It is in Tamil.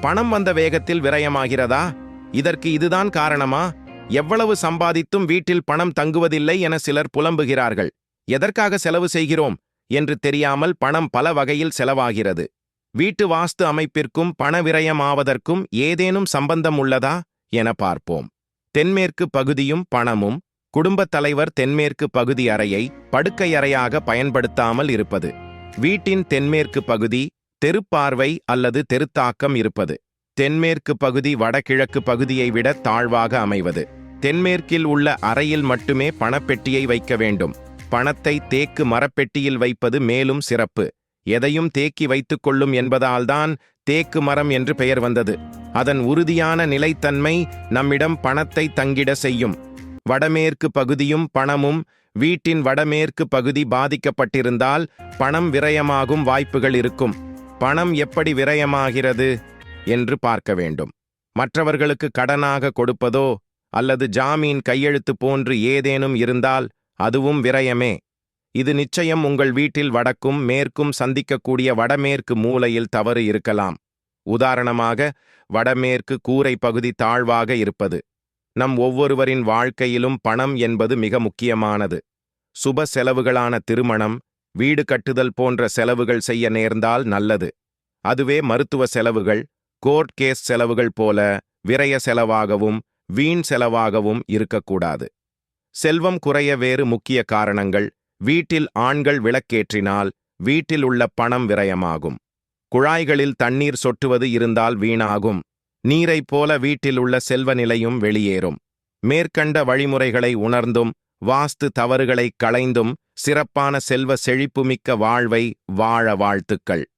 பணம் வந்த வேகத்தில் விரயமாகிறதா? இதற்கு இதுதான் காரணமா? எவ்வளவு சம்பாதித்தும் வீட்டில் பணம் தங்குவதில்லை என சிலர் புலம்புகிறார்கள். எதற்காக செலவு செய்கிறோம்? என்று தெரியாமல் பணம் பல வகையில் செலவாகிறது. வீட்டு வாஸ்து அமைப்பிற்கும் பண விரயமாவதற்கும் ஏதேனும் சம்பந்தம் உள்ளதா? என பார்ப்போம். தென்மேற்கு பகுதியும் பணமும் குடும்பத் தலைவர் தென்மேற்கு பகுதி அறையை படுக்கையறையாக பயன்படுத்தாமல் இருப்பது. வீட்டின் தென்மேற்கு பகுதி தெருப்பார்வை அல்லது தெருத்தாக்கம் இருப்பது. தென்மேற்கு பகுதி வடகிழக்கு பகுதியை விட தாழ்வாக அமைவது. தென்மேற்கில் உள்ள அறையில் மட்டுமே பணப்பெட்டியை வைக்க வேண்டும். பணத்தை தேக்கு மரப்பெட்டியில் வைப்பது மேலும் சிறப்பு. எதையும் தேக்கி வைத்துக் கொள்ளும் என்பதால்தான் தேக்கு மரம் என்று பெயர் வந்தது. அதன் உறுதியான நிலைத்தன்மை நம்மிடம் பணத்தை தங்கிட செய்யும். வடமேற்கு பகுதியும் பணமும் வீட்டின் வடமேற்கு பகுதி பாதிக்கப்பட்டிருந்தால் பணம் விரயமாகும் வாய்ப்புகள் இருக்கும். பணம் எப்படி விரயமாகிறது என்று பார்க்க வேண்டும். மற்றவர்களுக்கு கடனாக கொடுப்பதோ அல்லது ஜாமீன் கையெழுத்து போன்று ஏதேனும் இருந்தால் அதுவும் விரயமே. இது நிச்சயம் உங்கள் வீட்டில் வடக்கும் மேற்கும் சந்திக்கக்கூடிய வடமேற்கு மூலையில் தவறு இருக்கலாம். உதாரணமாக வடமேற்கு கூரை பகுதி தாழ்வாக இருப்பது. நம் ஒவ்வொருவரின் வாழ்க்கையிலும் பணம் என்பது மிக முக்கியமானது. சுப செலவுகளான திருமணம் வீடு கட்டுதல் போன்ற செலவுகள் செய்ய நேர்ந்தால் நல்லது. அதுவே மருத்துவ செலவுகள் கோர்ட் கேஸ் செலவுகள் போல விரய செலவாகவும் வீண் செலவாகவும் இருக்கக்கூடாது. செல்வம் குறைய வேறு முக்கிய காரணங்கள் வீட்டில் ஆண்கள் விளக்கேற்றினால் வீட்டில் உள்ள பணம் விரயமாகும். குழாய்களில் தண்ணீர் சொட்டுவது இருந்தால் வீணாகும். நீரைப் போல வீட்டில் உள்ள செல்வ நிலையும் வெளியேறும். மேற்கண்ட வழிமுறைகளை உணர்ந்தும் வாஸ்து தவறுகளை களைந்தும் சிறப்பான செல்வ செழிப்புமிக்க வாழ்வை வாழ வாழ்த்துக்கள்.